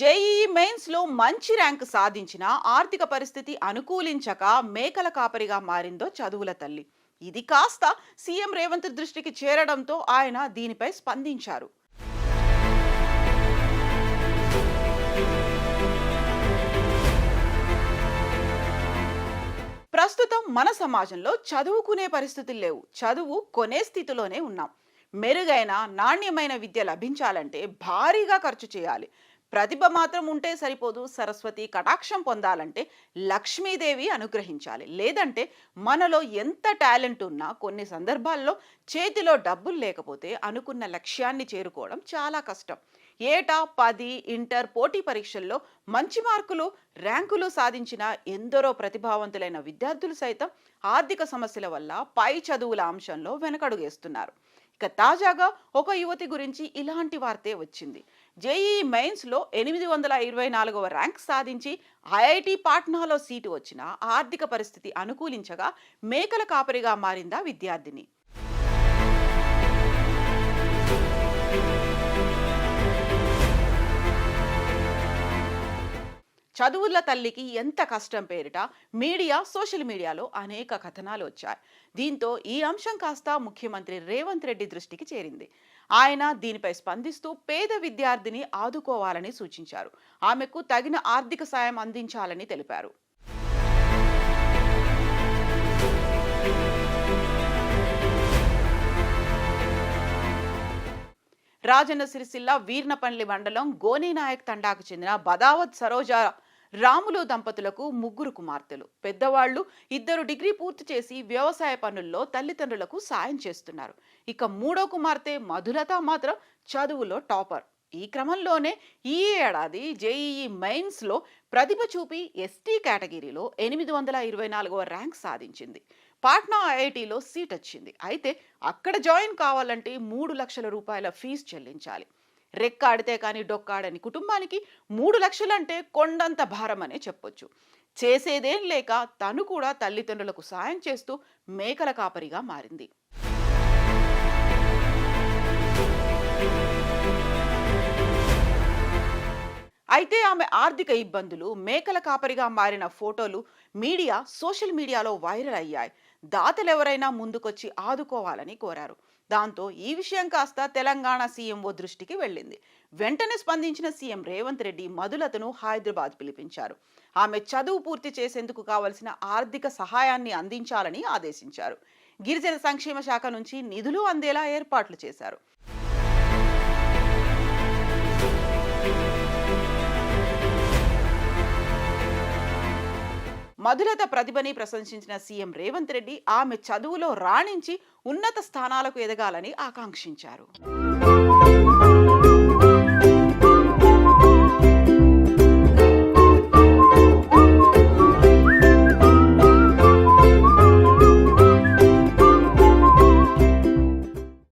JEE మెయిన్స్లో మంచి rank సాధించిన ఆర్థిక పరిస్థితి అనుకూలించక మేకల కాపరిగా మారిందో చదువుల తల్లి. ఇది కాస్త సీఎం రేవంత్ దృష్టికి చేరడంతో ఆయన దీనిపై స్పందించారు. ప్రస్తుతం మన సమాజంలో చదువుకునే పరిస్థితులు లేవు. చదువు కొనే స్థితిలోనే ఉన్నాం. మెరుగైన నాణ్యమైన విద్య లభించాలంటే భారీగా ఖర్చు చేయాలి. ప్రతిభ మాత్రం ఉంటే సరిపోదు సరస్వతి కటాక్షం పొందాలంటే లక్ష్మీదేవి అనుగ్రహించాలి. లేదంటే మనలో ఎంత టాలెంట్ ఉన్నా కొన్ని సందర్భాల్లో చేతిలో డబ్బులు లేకపోతే అనుకున్న లక్ష్యాన్ని చేరుకోవడం చాలా కష్టం. ఏటా పది ఇంటర్ పోటీ పరీక్షల్లో మంచి మార్కులు ర్యాంకులు సాధించిన ఎందరో ప్రతిభావంతులైన విద్యార్థులు సైతం ఆర్థిక సమస్యల వల్ల పై చదువుల అంశంలో వెనకడుగేస్తున్నారు. ఇక తాజాగా ఒక యువతి గురించి ఇలాంటి వార్తే వచ్చింది. జేఈ మెయిన్స్లో ఎనిమిది వందల ఇరవై నాలుగవ ర్యాంక్ సాధించి ఐఐటి పాట్నాలో సీటు వచ్చిన ఆర్థిక పరిస్థితి అనుకూలించగా మేకల కాపరిగా మారిందా విద్యార్థిని. చదువుల తల్లికి ఎంత కష్టం పేరిట మీడియా సోషల్ మీడియాలో అనేక కథనాలు వచ్చాయి. దీంతో ఈ అంశం కాస్త ముఖ్యమంత్రి రేవంత్ రెడ్డి దృష్టికి చేరింది. ఆయన దీనిపై స్పందిస్తూ పేద విద్యార్థిని ఆదుకోవాలని సూచించారు. ఆమెకు తగిన ఆర్థిక సాయం అందించాలని తెలిపారు. రాజన్న సిరిసిల్ల వీర్నపల్లి మండలం గోనీనాయక్ తండాకు చెందిన బదావత్ సరోజ రాములు దంపతులకు ముగ్గురు కుమార్తెలు. పెద్దవాళ్ళు ఇద్దరు డిగ్రీ పూర్తి చేసి వ్యవసాయ పనుల్లో తల్లిదండ్రులకు సాయం చేస్తున్నారు. ఇక మూడో కుమార్తె మధులత మాత్రం చదువులో టాపర్. ఈ క్రమంలోనే ఈ ఏడాది జేఈఈ మెయిన్స్లో ప్రతిభ చూపి ఎస్టీ కేటగిరీలో ఎనిమిది వందల ఇరవై నాలుగవ ర్యాంక్ సాధించింది. పాట్నా ఐఐటిలో సీట్ వచ్చింది అయితే అక్కడ జాయిన్ కావాలంటే మూడు లక్షల రూపాయల ఫీజు చెల్లించాలి. రెక్కాడితే కానీ డొక్కాడని కుటుంబానికి మూడు లక్షలంటే కొండంత భారం అనే చెప్పొచ్చు. చేసేదేం లేక తను కూడా తల్లిదండ్రులకు సాయం చేస్తూ మేకల కాపరిగా మారింది. అయితే ఆమె ఆర్థిక ఇబ్బందులు మేకల కాపరిగా మారిన ఫోటోలు మీడియా సోషల్ మీడియాలో వైరల్ అయ్యాయి. దాతలెవరైనా ముందుకొచ్చి ఆదుకోవాలని కోరారు. దాంతో ఈ విషయం కాస్త తెలంగాణ సీఎంఓ దృష్టికి వెళ్ళింది. వెంటనే స్పందించిన సీఎం రేవంత్ రెడ్డి మధులతను హైదరాబాద్ పిలిపించారు. ఆమె చదువు పూర్తి చేసేందుకు కావలసిన ఆర్థిక సహాయాన్ని అందించాలని ఆదేశించారు. గిరిజన సంక్షేమ శాఖ నుంచి నిధులు అందేలా ఏర్పాట్లు చేశారు. మధులత ప్రతిభని ప్రశంసించిన సీఎం రేవంత్ రెడ్డి ఆమె చదువులో రాణించి ఉన్నత స్థానాలకు ఎదగాలని ఆకాంక్షించారు.